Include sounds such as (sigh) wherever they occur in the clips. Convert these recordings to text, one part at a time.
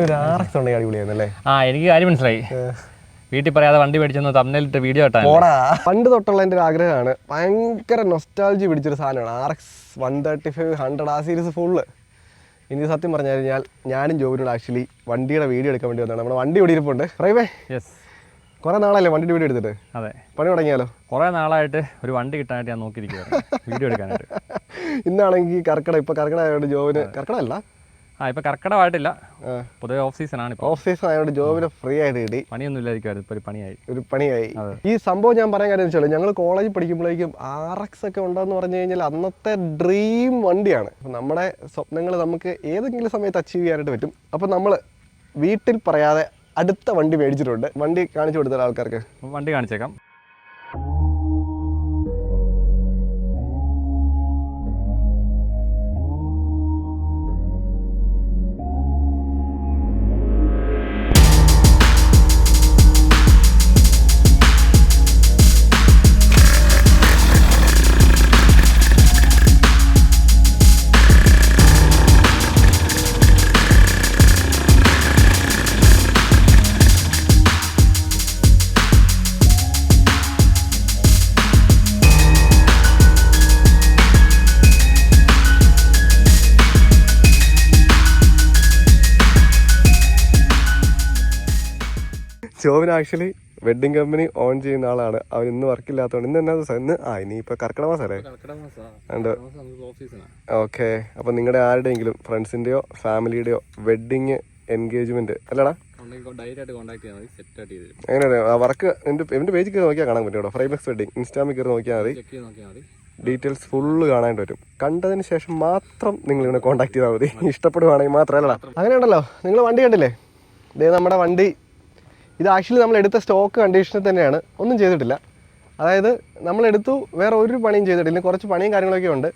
അടിപൊളിയായിരുന്നല്ലേ? ആ എനിക്ക് കാര്യം മനസ്സിലായി. വീട്ടിൽ പറയാതെ വണ്ടി മേടിച്ചെന്ന് തമ്മിലിട്ട് വീഡിയോ ഇട്ടാ പണ്ട് തൊട്ടുള്ള എന്റെ ഒരു ആഗ്രഹമാണ്. ഭയങ്കര നൊസ്റ്റാൾജി പിടിച്ചൊരു സാധനമാണ്. R X one thirty five hundred ആ സീരീസ് ഫുള്ള് ഇനി സത്യം പറഞ്ഞു കഴിഞ്ഞാൽ ഞാനും ജോബിനോട് ആക്ച്വലി വണ്ടിയുടെ വീഡിയോ എടുക്കാൻ വേണ്ടി വന്നതാണ്. നമ്മുടെ വണ്ടി ഇവിടെ ഇരിപ്പുണ്ട്. പ്രൈവേ യെസ് കുറേ നാളല്ലേ വണ്ടിയുടെ വീഡിയോ എടുത്തിട്ട്? അതെ. പണി തുടങ്ങിയാലോ? കുറേ നാളായിട്ട് ഒരു വണ്ടി കിട്ടാനായിട്ട് ഞാൻ നോക്കിയിരിക്കുകയാണ് വീഡിയോ എടുക്കാനായിട്ട്. (laughs) ഇന്നാണെങ്കിൽ കർക്കട ഇപ്പോൾ കർക്കട ആയതുകൊണ്ട് ജോബിന് കർക്കട അല്ല ആ ഇപ്പൊ കർക്കടമായിട്ടില്ല പൊതുവെ ഓഫ് സീസൺ ആണ് ഓഫ് സീസൺ ആയതുകൊണ്ട് ജോബിന് ഫ്രീ ആയിട്ട് കിട്ടി പണിയൊന്നും ഇല്ലായിരിക്കും ഒരു പണിയായി. ഒരു പണിയായി. ഈ സംഭവം ഞാൻ പറയാൻ കാര്യം വെച്ചാൽ ഞങ്ങൾ കോളേജിൽ പഠിക്കുമ്പോഴേക്കും ആർ എക്സ് ഒക്കെ ഉണ്ടെന്ന് പറഞ്ഞു കഴിഞ്ഞാൽ അന്നത്തെ ഡ്രീം വണ്ടിയാണ്. നമ്മുടെ സ്വപ്നങ്ങൾ നമുക്ക് ഏതെങ്കിലും സമയത്ത് അച്ചീവ് ചെയ്യാനായിട്ട് പറ്റും. അപ്പോൾ നമ്മൾ വീട്ടിൽ പറയാതെ അടുത്ത വണ്ടി മേടിച്ചിട്ടുണ്ട്. വണ്ടി കാണിച്ചു കൊടുത്ത ആൾക്കാർക്ക്. വണ്ടി കാണിച്ചേക്കാം. ജോബിന് ആക്ച്വലി വെഡിങ് കമ്പനി ഓൺ ചെയ്യുന്ന ആളാണ്. അവൻ ഇന്ന് വർക്ക് ഇല്ലാത്തതുകൊണ്ട് ഇന്ന് എന്നാ ദിവസം? ഇന്ന് ആ ഇനി ഇപ്പോൾ കർക്കിടക മാസമല്ലേ ഉണ്ട്. ഓക്കെ. അപ്പോൾ നിങ്ങളുടെ ആരുടെയെങ്കിലും ഫ്രണ്ട്സിന്റെയോ ഫാമിലിയുടെയോ വെഡിങ് എൻഗേജ്മെന്റ് അല്ലടാ. എങ്ങനെയാണ് വർക്ക് എന്റെ പേജ് കയറി നോക്കിയാൽ കാണാൻ പറ്റും കേട്ടോ. ഫ്രൈമെക്സ് വെഡിങ് ഇൻസ്റ്റാമിൽ കയറി നോക്കിയാൽ മതി. ചെക്ക് നോക്കിയാൽ മതി. ഡീറ്റെയിൽസ് ഫുള്ള് കാണാൻ വരും കണ്ടതിന് ശേഷം മാത്രം നിങ്ങൾ ഇവനെ കോൺടാക്ട് ചെയ്താൽ മതി. ഇഷ്ടപ്പെടുവാണെങ്കിൽ മാത്രമല്ല അങ്ങനെ ഉണ്ടല്ലോ നിങ്ങൾ വണ്ടി കണ്ടില്ലേ? ഇതേ നമ്മുടെ വണ്ടി ഇത് ആക്ച്വലി നമ്മൾ എടുത്ത സ്റ്റോക്ക് കണ്ടീഷനിൽ തന്നെയാണ്. ഒന്നും ചെയ്തിട്ടില്ല. അതായത് നമ്മൾ എടുത്തു വേറെ ഒരു പണിയും ചെയ്തിട്ടില്ല. കുറച്ച് പണിയും കാര്യങ്ങളൊക്കെ ഉണ്ട്.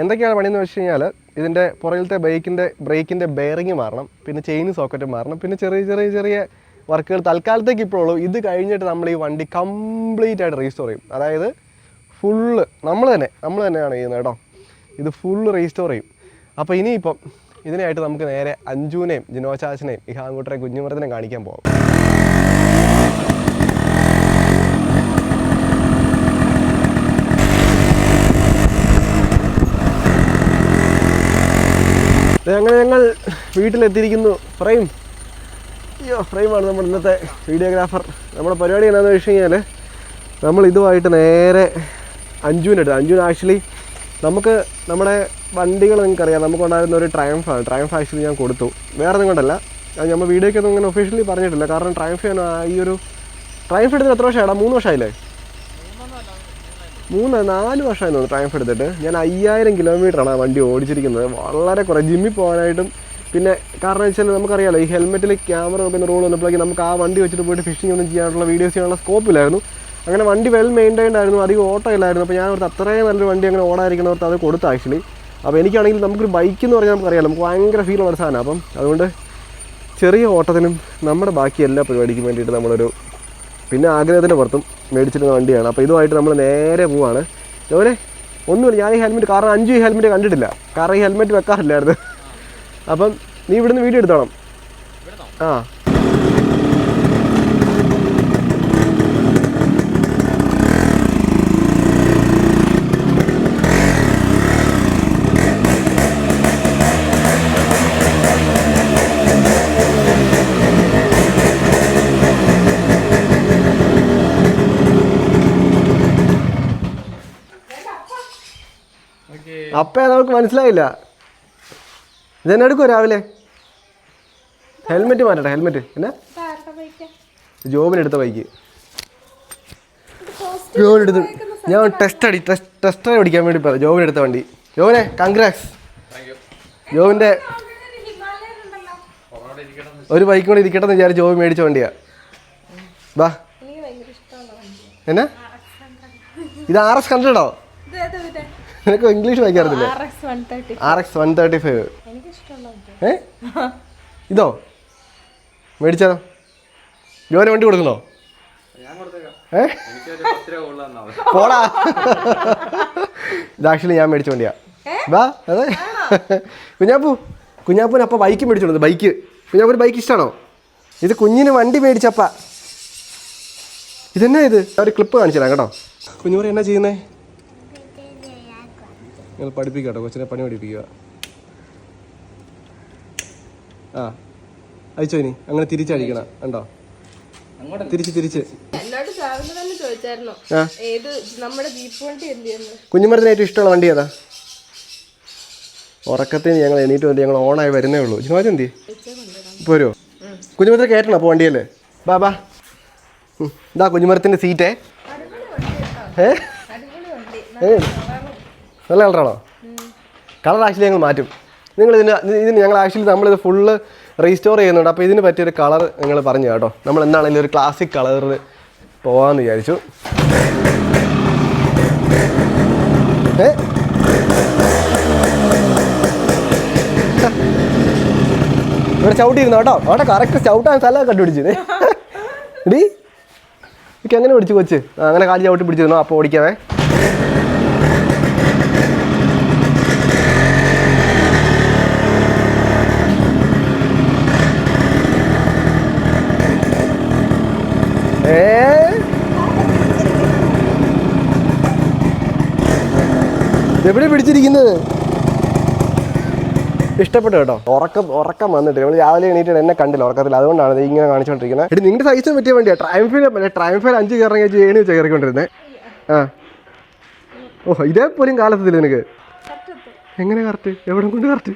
എന്തൊക്കെയാണ് പണിയെന്ന് വെച്ച് കഴിഞ്ഞാൽ ഇതിന്റെ പുറകിലത്തെ ബൈക്കിന്റെ ബ്രേക്കിന്റെ ബെയറിങ് മാറണം പിന്നെ ചെയിൻ സോക്കറ്റ് മാറണം പിന്നെ ചെറിയ ചെറിയ ചെറിയ വർക്കുകൾ തൽക്കാലത്തേക്ക് ഇപ്പോഴുള്ളൂ ഇത് കഴിഞ്ഞിട്ട് നമ്മൾ ഈ വണ്ടി കംപ്ലീറ്റ് ആയിട്ട് റീസ്റ്റോർ ചെയ്യും. അതായത് ഫുള്ള് നമ്മൾ തന്നെ നമ്മൾ തന്നെയാണ് ചെയ്യുന്നത് കേട്ടോ. ഇത് ഫുള്ള് റീസ്റ്റോർ ചെയ്യും. അപ്പോൾ ഇനിയിപ്പം ഇതിനായിട്ട് നമുക്ക് നേരെ അഞ്ജുവിനെയും ജിനോചാച്ചനെയും ഈ ഹാങ്കൂട്ടറെ കുഞ്ഞുമരത്തിനെയും കാണിക്കാൻ പോകാം അങ്ങനെ ഞങ്ങൾ വീട്ടിലെത്തിയിരിക്കുന്നു. ഫ്രെയിം അയ്യോ ഫ്രെയിമാണ് നമ്മുടെ ഇന്നത്തെ വീഡിയോഗ്രാഫർ. നമ്മുടെ പരിപാടി എന്താണെന്ന് വെച്ച് കഴിഞ്ഞാൽ നമ്മൾ ഇതുമായിട്ട് നേരെ അഞ്ജുവിന്റെ അടുത്ത് അഞ്ജുവിന് ആക്ച്വലി നമുക്ക് നമ്മുടെ വണ്ടികൾ നിങ്ങൾക്കറിയാം. നമുക്കുണ്ടായിരുന്ന ഒരു ട്രയംഫാണ് ട്രയംഫ് ആക്ച്വലി ഞാൻ കൊടുത്തു. വേറെ നിങ്ങളല്ല അത് നമ്മൾ വീഡിയോയ്ക്കൊന്നും അങ്ങനെ ഒഫീഷ്യലി പറഞ്ഞിട്ടില്ല. കാരണം ട്രയംഫ് ഞാൻ ഈ ഒരു ട്രയംഫ് എടുത്തിട്ട് എത്ര വർഷമായിടാ? മൂന്ന് വർഷമായില്ലേ? മൂന്ന് നാല് വർഷമായി തോന്നുന്നു ട്രയംഫ് എടുത്തിട്ട്. ഞാൻ അയ്യായിരം കിലോമീറ്ററാണ് ആ വണ്ടി ഓടിച്ചിരിക്കുന്നത്. വളരെ കുറേ ജിമ്മിൽ പോകാനായിട്ടും. പിന്നെ കാരണം വെച്ചാൽ നമുക്കറിയാലോ ഈ ഹെൽമെറ്റിൽ ക്യാമറ പിന്നെ റോൾ വന്നപ്പോഴേക്കും നമുക്ക് ആ വണ്ടി വെച്ചിട്ട് പോയിട്ട് ഫിഷിംഗ് ഒന്നും ചെയ്യാനുള്ള വീഡിയോസ് ചെയ്യാനുള്ള സ്കോപ്പില്ലായിരുന്നു അങ്ങനെ വണ്ടി വെൽ മെയിന്റൈൻഡ് ആയിരുന്നു അധികം ഓട്ടോ ഇല്ലായിരുന്നു. അപ്പോൾ ഞാൻ ഓർത്ത് അത്രയും നല്ലൊരു വണ്ടി അങ്ങനെ ഓടാതിരിക്കണം ഓർത്ത് അത് കൊടുത്തു ആക്ച്വലി അപ്പോൾ എനിക്കാണെങ്കിൽ നമുക്കൊരു ബൈക്ക് എന്ന് പറഞ്ഞാൽ നമുക്കറിയാം നമുക്ക് ഭയങ്കര ഫീൽ ഉള്ള സാധനമാണ് സാധനം. അപ്പം അതുകൊണ്ട് ചെറിയ ഓട്ടത്തിനും നമ്മുടെ ബാക്കി എല്ലാ പരിപാടിക്കും വേണ്ടിയിട്ട് നമ്മളൊരു പിന്നെ ആഗ്രഹത്തിന്റെ പുറത്തും മേടിച്ചിരുന്ന വണ്ടിയാണ്. അപ്പോൾ ഇതുമായിട്ട് നമ്മൾ നേരെ പോവാണ്. ജോലെ ഒന്നുമില്ല. ഞാൻ ഈ ഹെൽമെറ്റ് കാരണം അഞ്ച് ഈ ഹെൽമെറ്റ് കണ്ടിട്ടില്ല. കാരണം ഈ ഹെൽമെറ്റ് വെക്കാറില്ലായിരുന്നു. അപ്പം നീ ഇവിടുന്ന് വീഡിയോ എടുത്തോണം. ആ. അപ്പേ നമുക്ക് മനസ്സിലായില്ല. ഇതെന്നെ എടുക്കുമോ രാവിലെ? ഹെൽമെറ്റ് മാറ്റട്ടെ ഹെൽമെറ്റ്. എന്നാ? ജോബിനെടുത്ത ബൈക്ക്. ജോബിനെടുത്ത് ഞാൻ ടെസ്റ്റ് അടി ടെസ്റ്റ് ടെസ്റ്റ് ഡ്രൈവ് അടിക്കാൻ വേണ്ടി പറയാം ജോബിനെടുത്ത വണ്ടി. ജോബിനെ കൺഗ്രാക്സ് ജോബിന്റെ ഒരു ബൈക്ക് കൂടെ ഇരിക്കട്ടെ എന്ന് വിചാരിച്ച് ജോബി മേടിച്ച വണ്ടിയാ. ബാ. എന്നാ? ഇത് ആർ എസ് ഹൺഡ്രഡോ നിനക്ക് English വായിക്കാറില്ലേ R X one thirty five. ഏ? ഇതോ? മേടിച്ചാലോ ജോനെ വണ്ടി കൊടുക്കണോ ഏ? പോടാ. ഇത് ആക്ച്വലി ഞാൻ മേടിച്ച വണ്ടിയാ. വാ അതെ. കുഞ്ഞാപ്പു കുഞ്ഞാപ്പൂന് അപ്പ ബൈക്ക് മേടിച്ചോളൂ ബൈക്ക് കുഞ്ഞാപ്പൂര് ഒരു ബൈക്ക് ഇഷ്ടമാണോ ഇത് കുഞ്ഞിന് വണ്ടി മേടിച്ചപ്പ. ഇതെന്നാ ഇത്? ഒരു ക്ലിപ്പ് കാണിച്ചു തരാം കേട്ടോ കുഞ്ഞുമുറി എന്നാ ചെയ്യുന്നേ? നിങ്ങൾ പഠിപ്പിക്കുക കേട്ടോ കൊച്ചിനെ പണി പഠിപ്പിക്കുക. ആ അയച്ചോ ഇനി? അങ്ങനെ തിരിച്ചടിക്കണം കണ്ടോ? തിരിച്ച് തിരിച്ച്. കുഞ്ഞുമരത്തിന് ഏറ്റവും ഇഷ്ടമുള്ള വണ്ടി ഏതാ? ഉറക്കത്തിന് ഞങ്ങൾ എണീറ്റ് വണ്ടി ഞങ്ങൾ ഓണായി വരുന്നേ ഉള്ളൂ. ജിനോജ് എന്തി പോരോ? കുഞ്ഞുമരത്തിന് കയറ്റണം അപ്പോൾ വണ്ടിയല്ലേ ബാ ബാ. ഇതാ കുഞ്ഞുമരത്തിന്റെ സീറ്റേ ഏ? നല്ല കളറാണോ? കളർ ആക്ച്വലി ഞങ്ങൾ മാറ്റും. നിങ്ങൾ ഇതിന് ഇതിന് ഞങ്ങൾ ആക്ച്വലി നമ്മളിത് ഫുള്ള് റീസ്റ്റോർ ചെയ്യുന്നുണ്ട്. അപ്പോൾ ഇതിന് പറ്റിയൊരു കളർ നിങ്ങൾ പറഞ്ഞു കേട്ടോ. നമ്മൾ എന്താണെങ്കിലും ഒരു ക്ലാസിക് കളറിൽ പോകാമെന്ന് വിചാരിച്ചു. ഏ? ഇവിടെ ചവിട്ടിയിരുന്നു കേട്ടോ? അവിടെ കറക്റ്റ് ചവിട്ടാൻ സ്ഥലം കണ്ടുപിടിച്ചത് ഡി (laughs) എനിക്ക് എങ്ങനെ പിടിച്ചു കൊച്ച്? അങ്ങനെ കാലി ചവിട്ടി പിടിച്ചിരുന്നോ? അപ്പോൾ ഓടിക്കാവേ. എവിടെ പിടിച്ചിരിക്കുന്നത്? ഇഷ്ടപ്പെട്ടു കേട്ടോ. ഉറക്കം ഉറക്കം വന്നിട്ട് നമ്മൾ രാവിലെ എണീറ്റ് എന്നെ കണ്ടില്ല ഉറക്കത്തിൽ. അതുകൊണ്ടാണ് ഇങ്ങനെ കാണിച്ചുകൊണ്ടിരിക്കുന്നത് എടി നിങ്ങളുടെ സൈസിന് പറ്റിയ വണ്ടിയാണ് ട്രയംഫിൽ അല്ലെ ട്രയംഫിൽ അഞ്ച് കയറി കഴിച്ച് ഏണി വെച്ച് കയറിക്കൊണ്ടിരുന്നത് ആ. ഓ ഇതേപോലും കാലത്തില്ല നിനക്ക്. എങ്ങനെ കറക്റ്റ് എവിടെ കൊണ്ട് കറക്റ്റ്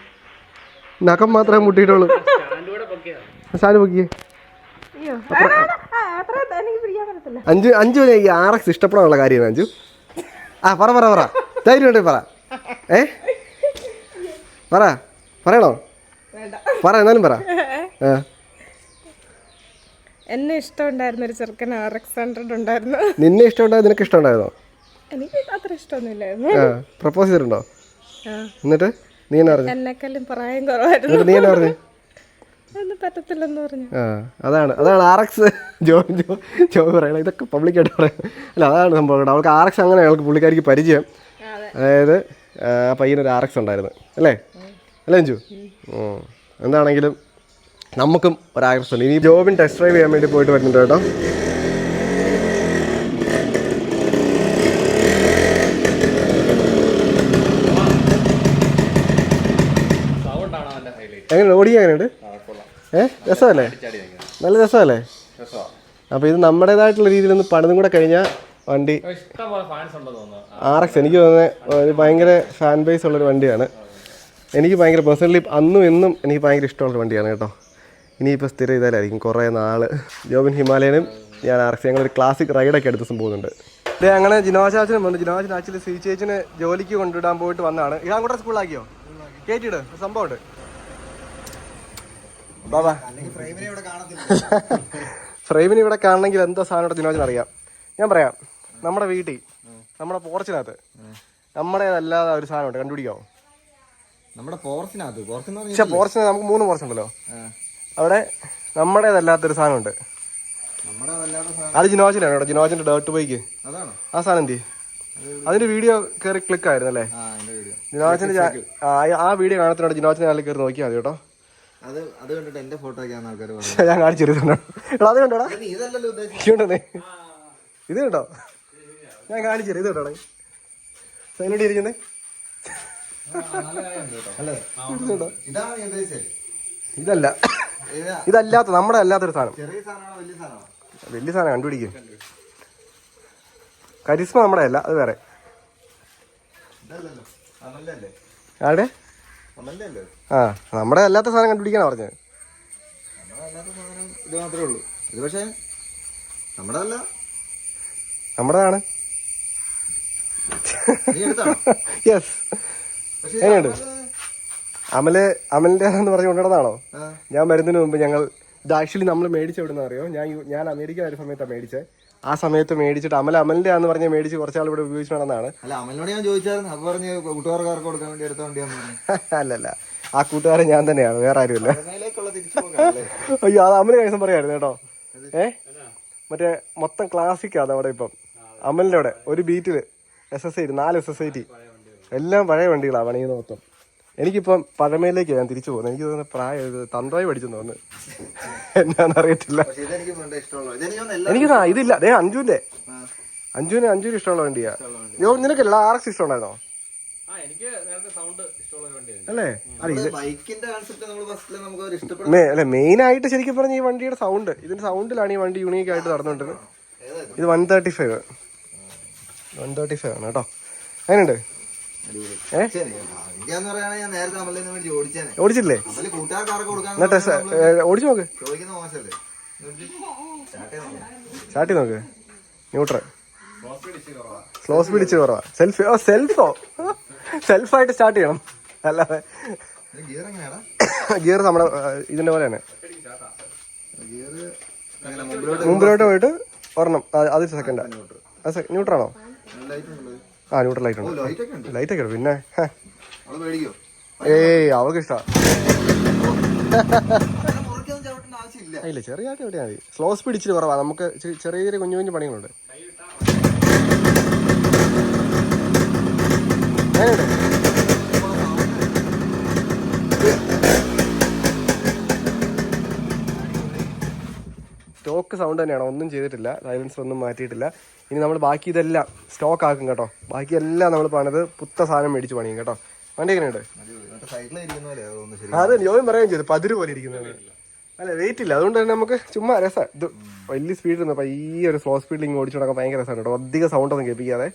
നഖം മാത്രമേ മുട്ടിയിട്ടുള്ളൂ. സാൽ പൊക്കിയേ. അഞ്ച് അഞ്ച് ആർ എക്സ് ഇഷ്ടപ്പെടാനുള്ള കാര്യമാണ് അഞ്ചു? ആ പറ പറ പറ. ധൈര്യം ഉണ്ടെങ്കിൽ പറ. ഏ? പറ. പറയണോ? പറ എന്നാലും പറ. (laughs) എന്നെ ഇഷ്ടമുണ്ടായിരുന്ന ഒരു ചെറുക്കൻ ആർ എക്സ് ഹൺഡ്രഡ് ഉണ്ടായിരുന്നു. നിന്നെ ഇഷ്ടമുണ്ടായത് നിനക്ക് ഇഷ്ടമുണ്ടായിരുന്നോ? എനിക്ക് അത്ര ഇഷ്ടമൊന്നുമില്ലായിരുന്നു. പ്രപ്പോസ് ചെയ്തിട്ടുണ്ടോ? എന്നിട്ട് നീ എന്നാ പറഞ്ഞു? എന്നെക്കാളും പ്രായം കുറവായിരുന്നു. നീ എന്നാ പറഞ്ഞു? പറ്റത്തില്ലെന്ന് പറഞ്ഞു. അതാണ് അതാണ് ആർ എക്സ് ജോ ജോ ജോ പറയണം ഇതൊക്കെ പബ്ലിക്കായിട്ട് പറയാം. അല്ല അതാണ് സംഭവം അവൾക്ക് ആർ എക്സ് അങ്ങനെ അവൾക്ക് പുള്ളിക്കാരിക്ക് പരിചയം. അതായത് ആ പയ്യനൊരു ആർ എക്സ് ഉണ്ടായിരുന്നു. അല്ലേ? അല്ലേ അഞ്ചു എന്താണെങ്കിലും നമുക്കും ഒരു ഉണ്ട്. ഇനി ജോബിൻ ടെസ്റ്റ് ഡ്രൈവ് ചെയ്യാൻ വേണ്ടി പോയിട്ട് വരുന്നുണ്ട് കേട്ടോ. എങ്ങനെ ഓടി എങ്ങനെയുണ്ട്? ഏ? രസമല്ലേ? നല്ല രസമല്ലേ? അപ്പോൾ ഇത് നമ്മുടേതായിട്ടുള്ള രീതിയിൽ ഒന്ന് പണിതും കൂടെ കഴിഞ്ഞാൽ വണ്ടി. ആർ എക്സ് എനിക്ക് തോന്നുന്നത് ഒരു ഭയങ്കര ഫാൻ ബേസ് ഉള്ളൊരു വണ്ടിയാണ്. എനിക്ക് ഭയങ്കര പേഴ്സണലി അന്നും ഇന്നും എനിക്ക് ഭയങ്കര ഇഷ്ടമുള്ളൊരു വണ്ടിയാണ് കേട്ടോ. ഇനിയിപ്പോൾ സ്ഥിരം ഇതായിരിക്കും കുറേ നാൾ ജോബിൻ ഹിമാലയനും ഞാൻ ആർ എക്സ് ഞങ്ങളൊരു ക്ലാസിക് റൈഡൊക്കെ അടുത്ത ദിവസം പോകുന്നുണ്ട് ഇതേ അങ്ങനെ ജിനോജാച്ചനും വന്നു. ജിനോജൻ ആക്ച്വലി സി ചേച്ചിനെ ജോലിക്ക് കൊണ്ടുവിടാൻ പോയിട്ട് വന്നതാണ്. ഇതാ കൂടെ സ്കൂളിലാക്കിയോ കേട്ടിട് സംഭവമുണ്ട് ബാബാ ഫ്രെയിമിനെ ഇവിടെ കാണണമെങ്കിൽ എന്തോ സാധനം ജിനോജൻ അറിയാം ഞാൻ പറയാം. നമ്മുടെ വീട്ടിൽ നമ്മുടെ പോർച്ചിനകത്ത് നമ്മുടേതല്ലാതെ ഒരു സാധനം ഉണ്ട് കണ്ടുപിടിക്കാവോ? നമ്മുടെ പോർച്ചിനകത്ത് പോർച്ചെന്ന് പക്ഷെ പോർച്ചിന് നമുക്ക് മൂന്ന് പോർച്ച് ഉണ്ടല്ലോ. അവിടെ നമ്മുടേതല്ലാത്തൊരു സാധനമുണ്ട്. അത് ജിനോജിലാണ് കേട്ടോ ജിനോജന്റെ ഡേർട്ട് ബൈക്ക് ആ സാധനം എന്തി? അതിന്റെ വീഡിയോ കയറി ക്ലിക്ക് ആയിരുന്നു അല്ലേ? ജിനോജിന്റെ ആ, വീഡിയോ കാണത്തിനോട് ജിനോജിന്റെ ചാനലിൽ കയറി നോക്കിയാൽ മതി കേട്ടോ. (laughs) ഞാൻ കാണിച്ചിരുന്നുണ്ടോ എടാ അത് കണ്ടോടാ? ഇത് കണ്ടോ? ഞാൻ കാണിച്ചു ഇത് കേട്ടോ സൈലന്റ് ഇരിക്കുന്നേ ഇതല്ല. ഇതാ ഇതല്ലാത്ത നമ്മുടെ അല്ലാത്തൊരു സാധനം. വലിയ സാധനം കണ്ടുപിടിക്കും. കരിസ്മ നമ്മുടെ അല്ല അത് വേറെ. ആടെ ആ നമ്മുടെ അല്ലാത്ത സാധനം കണ്ടുപിടിക്കാനാ പറഞ്ഞത് ഇത് മാത്രമേ ഉള്ളൂ. ഇത് പക്ഷേ നമ്മുടെ അല്ല. നമ്മുടെതാണ്? യെസ് (laughs) എങ്ങനെയുണ്ട്? അമൽ അമലിന്റെ എന്ന് പറഞ്ഞ് കൊണ്ടുവന്നതാണോ ഞാൻ വരുന്നതിന് മുമ്പ് ഞങ്ങൾ ഇത് ആക്ച്വലി നമ്മൾ മേടിച്ചെവിടുന്ന അറിയോ? ഞാൻ ഞാൻ അമേരിക്ക വരുന്ന സമയത്താണ് മേടിച്ചത് ആ സമയത്ത് മേടിച്ചിട്ട് അമൽ അമലിന്റെ ആന്ന് പറഞ്ഞ മേടിച്ച് കുറച്ചാൾ ഇവിടെ ഉപയോഗിച്ചു നടന്നതാണ് അല്ല അമലിനോട് ഞാൻ ചോദിച്ചായിരുന്നു. അപ്പൊ പറഞ്ഞു കൂട്ടുകാർക്കാർക്ക് കൊടുക്കാൻ വേണ്ടി എടുത്ത വണ്ടിയാന്ന് (laughs) അല്ലല്ല. ആ കൂട്ടുകാരൻ ഞാൻ തന്നെയാണ് വേറെ ആരുമില്ല. (laughs) അയ്യോ അത് അമൽ കൈസം പറയായിരുന്നു കേട്ടോ. ഏ? മറ്റേ മൊത്തം ക്ലാസിക് ആണ് അവിടെ ഇപ്പം. അമലിന്റെ അവിടെ ഒരു Beetle S S I T നാല് എസ് എസ് ഐ ടി. എല്ലാം പഴയ വണ്ടികളാണ് പണിയുന്ന മൊത്തം. എനിക്കിപ്പം പഴമയിലേക്ക് ഞാൻ തിരിച്ചു പോകുന്നത് എനിക്ക് തോന്നുന്നു പ്രായം തന്ത്രമായി പഠിച്ചെന്ന് തോന്നുന്നു. എന്നാന്ന് അറിയത്തില്ല വേണ്ട ഇഷ്ടമുള്ള ഇതെനിക്ക് തോന്നുന്നു എല്ലാ എനിക്ക് ദാ ഇതില്ല. അതേ അഞ്ജുവിന്റെ. അഞ്ജുവിന് അഞ്ജുവിന് ഇഷ്ടമുള്ള വണ്ടിയാ. യോ നിനക്കല്ല ആർ എക്സ് ഇഷ്ടമുണ്ടായിരുന്നോ? ആ എനിക്ക് നേരത്തെ സൗണ്ട് ഇഷ്ടമുള്ള ഒരു വണ്ടിയായിരുന്നു. അല്ലേ? അല്ല ബൈക്കിന്റെ കാൺസെപ്റ്റ് നമ്മൾ ഫസ്റ്റിൽ നമുക്ക് ഒരു ഇഷ്ടപ്പെടും മേ അല്ല മെയിൻ ആയിട്ട് ശരിക്കും പറഞ്ഞ ഈ വണ്ടിയുടെ സൗണ്ട് ഇതിന്റെ സൗണ്ടിലാണ് ഈ വണ്ടി യൂണീക്ക് ആയിട്ട് നടന്നുകൊണ്ടിരുന്നത്. ഇത് one thirty five one thirty five ആണ് കേട്ടോ. അങ്ങനെയുണ്ട് ഓടിച്ചില്ലേ? ഓടിച്ചു നോക്ക്. ചോദിക്കുന്ന സ്റ്റാർട്ട് ചെയ്ത് സ്റ്റാർട്ട് നോക്ക്. ന്യൂട്രൽ. സ്ലോ സ്പീഡ് ഇച്ചിരി കുറവാ. സെൽഫ് ഓ സെൽഫോ സെൽഫായിട്ട് സ്റ്റാർട്ട് ചെയ്യണം. അല്ലാതെ ഗിയർ എങ്ങനെയാടാ? ഗിയർ നമ്മുടെ ഇതിന്റെ പോലെ തന്നെ ഗിയർ അങ്ങനെ മുമ്പിലോട്ട് പോയിട്ട് ഒരെണ്ണം അത് സെക്കൻഡാ ന്യൂട്രാണോ ആ ന്യൂട്രൽ ലൈറ്റ് ഉണ്ട് ലൈറ്റ് ഒക്കെ ഉണ്ട്. പിന്നെ ഏയ് അവൾക്ക് ഇഷ്ടാ മുറിക്കൊന്നും ചവിട്ടേണ്ട ആവശ്യമില്ല. ഇല്ല ചെറിയ ആട്ടി എവിടെയാണ് സ്ലോ സ്പീഡ് ഇച്ചിരി കുറവാണ് നമുക്ക് ചെറിയ ചെറിയ കുഞ്ഞു കുഞ്ഞു പണികളുണ്ട്. സ്റ്റോക്ക് സൗണ്ട് തന്നെയാണ്. ഒന്നും ചെയ്തിട്ടില്ല. സൈലൻസർ ഒന്നും മാറ്റിയിട്ടില്ല. ഇനി നമ്മൾ ബാക്കി ഇതെല്ലാം സ്റ്റോക്ക് ആക്കും കേട്ടോ. ബാക്കി എല്ലാം നമ്മൾ പണിത് പുത്ത സാധനം മേടിച്ച് പണിയും കേട്ടോ. വണ്ടി എങ്ങനെയുണ്ട്? അത് ജോയിൻ പറയുകയും ചെയ്തു. പതിര് പോലെ ഇരിക്കുന്നത്. അല്ല വെയിറ്റ് ഇല്ല. അതുകൊണ്ട് തന്നെ നമുക്ക് ചുമ്മാ രസം. ഇത് വലിയ സ്പീഡിൽ നിന്ന് ഈ ഒരു സ്ലോ സ്പീഡിൽ ഇങ്ങനെ ഓടിച്ചു നടക്കാൻ ഭയങ്കര രസമാണ് കേട്ടോ. അധികം സൗണ്ട് ഒന്നും കേൾപ്പിക്കാതെ.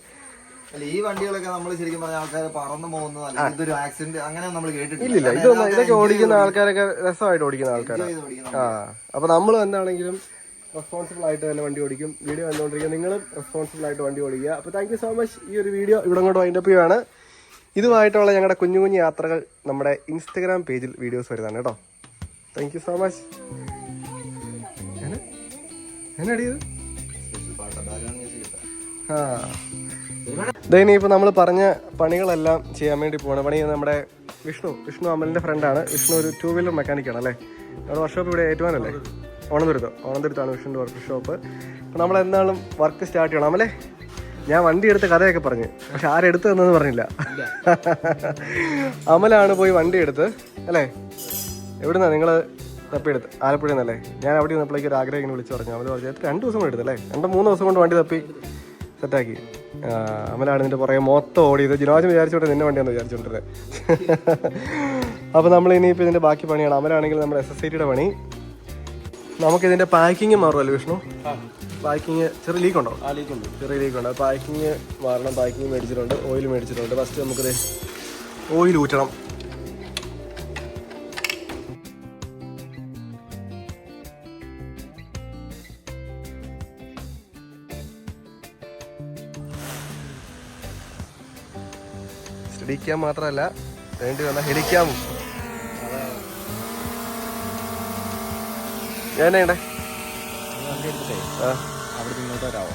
ഈ വണ്ടികളൊക്കെ നമ്മൾ ശരിക്കും പറഞ്ഞ ആൾക്കാർ പറന്നു പോകുന്നു അല്ലെങ്കിൽ ഇതൊരു ആക്സിഡന്റ് അങ്ങനെ നമ്മൾ കേട്ടിട്ടില്ല. കാരണം ഇതൊന്നും ഇതൊക്കെ ഓടിക്കുന്ന ആൾക്കാരൊക്കെ രസമായിട്ട് ഓടിക്കുന്ന ആൾക്കാരാണ് ആ. അപ്പൊ നമ്മൾ എന്താണെങ്കിലും റെസ്പോൺസിബിൾ ആയിട്ട് തന്നെ വണ്ടി ഓടിക്കും. വീഡിയോ കണ്ടുകൊണ്ടിരിക്കുക നിങ്ങളും റെസ്പോൺസിബിൾ ആയിട്ട് വണ്ടി ഓടിക്കുക. അപ്പോൾ താങ്ക് യു സോ മച്ച് ഈ ഒരു വീഡിയോ ഇവിടെ കൊണ്ട് വൈൻഡപ്പ് ചെയ്യുകയാണ് ഇതുമായിട്ടുള്ള ഞങ്ങളുടെ കുഞ്ഞു കുഞ്ഞു യാത്രകൾ നമ്മുടെ ഇൻസ്റ്റഗ്രാം പേജിൽ വീഡിയോസ് വരുന്നതാണ് കേട്ടോ. താങ്ക് യു സോ മച്ച് എന്നടിയത്. ആ. ഇനിയിപ്പോൾ നമ്മൾ പറഞ്ഞ പണികളെല്ലാം ചെയ്യാൻ വേണ്ടി പോകണം പണി നമ്മുടെ വിഷ്ണു. വിഷ്ണു അമലിന്റെ ഫ്രണ്ടാണ് വിഷ്ണു ഒരു ടൂ വീലർ മെക്കാനിക്കാണ് അല്ലേ? നമ്മുടെ വർക്ക്ഷോപ്പ് ഇവിടെ ഏറ്റുവാനല്ലേ? ഓണന്തുരുത്തം ഓണന്തുരുത്താണ് വിഷ്ണുന്റെ വർക്ക് ഷോപ്പ് അപ്പോൾ നമ്മൾ എന്നാലും വർക്ക് സ്റ്റാർട്ട് ചെയ്യണം. അമലേ ഞാൻ വണ്ടി എടുത്ത കഥയൊക്കെ പറഞ്ഞു. പക്ഷെ ആരെടുത്ത് തന്നെന്ന് പറഞ്ഞില്ല. അമലാണ് പോയി വണ്ടി എടുത്ത് അല്ലേ? എവിടുന്നാ നിങ്ങൾ തപ്പിയെടുത്ത്? ആലപ്പുഴ നിന്നല്ലേ ഞാൻ അവിടെ നിന്നപ്പോഴേക്ക് ഒരു ആഗ്രഹം ഇങ്ങനെ വിളിച്ചു പറഞ്ഞു. അമല പറഞ്ഞു രണ്ട് ദിവസം കൊണ്ട് എടുത്തല്ലേ രണ്ടോ മൂന്ന് ദിവസം കൊണ്ട് വണ്ടി തപ്പി സെറ്റാക്കി. അമലാണ് ഇതിന്റെ പുറകെ മൊത്തം ഓടിയത്. ജിനോജം വിചാരിച്ചോട്ടെ നിന്നെ വണ്ടിയാന്ന് വിചാരിച്ചോണ്ടിരുന്നത്. (laughs) അപ്പോൾ നമ്മൾ ഇനിയിപ്പോൾ ഇതിന്റെ ബാക്കി പണിയാണ്. അമലാണെങ്കിൽ നമ്മുടെ എസ് എസ് സി ടിയുടെ പണി. നമുക്കിതിന്റെ പാക്കിങ് മാറുമല്ലോ വിഷ്ണു? പാക്കിങ് ചെറിയ ലീക്ക് ഉണ്ടോ ആ ലീക്ക് ഉണ്ട് ചെറിയ ലീക്ക് ഉണ്ട് പാക്കിങ് മാറണം പാക്കിങ് മേടിച്ചിട്ടുണ്ട് ഓയിൽ മേടിച്ചിട്ടുണ്ട്. ഫസ്റ്റ് നമുക്കിത് ഓയിൽ ഊറ്റണം. സ്റ്റഡി ക്യാം മാത്രമല്ല വേണ്ടി വന്ന ഹെലിക്യാമും ഞാൻ ആ. അവിടെ ഇങ്ങോട്ട് വരാവോ.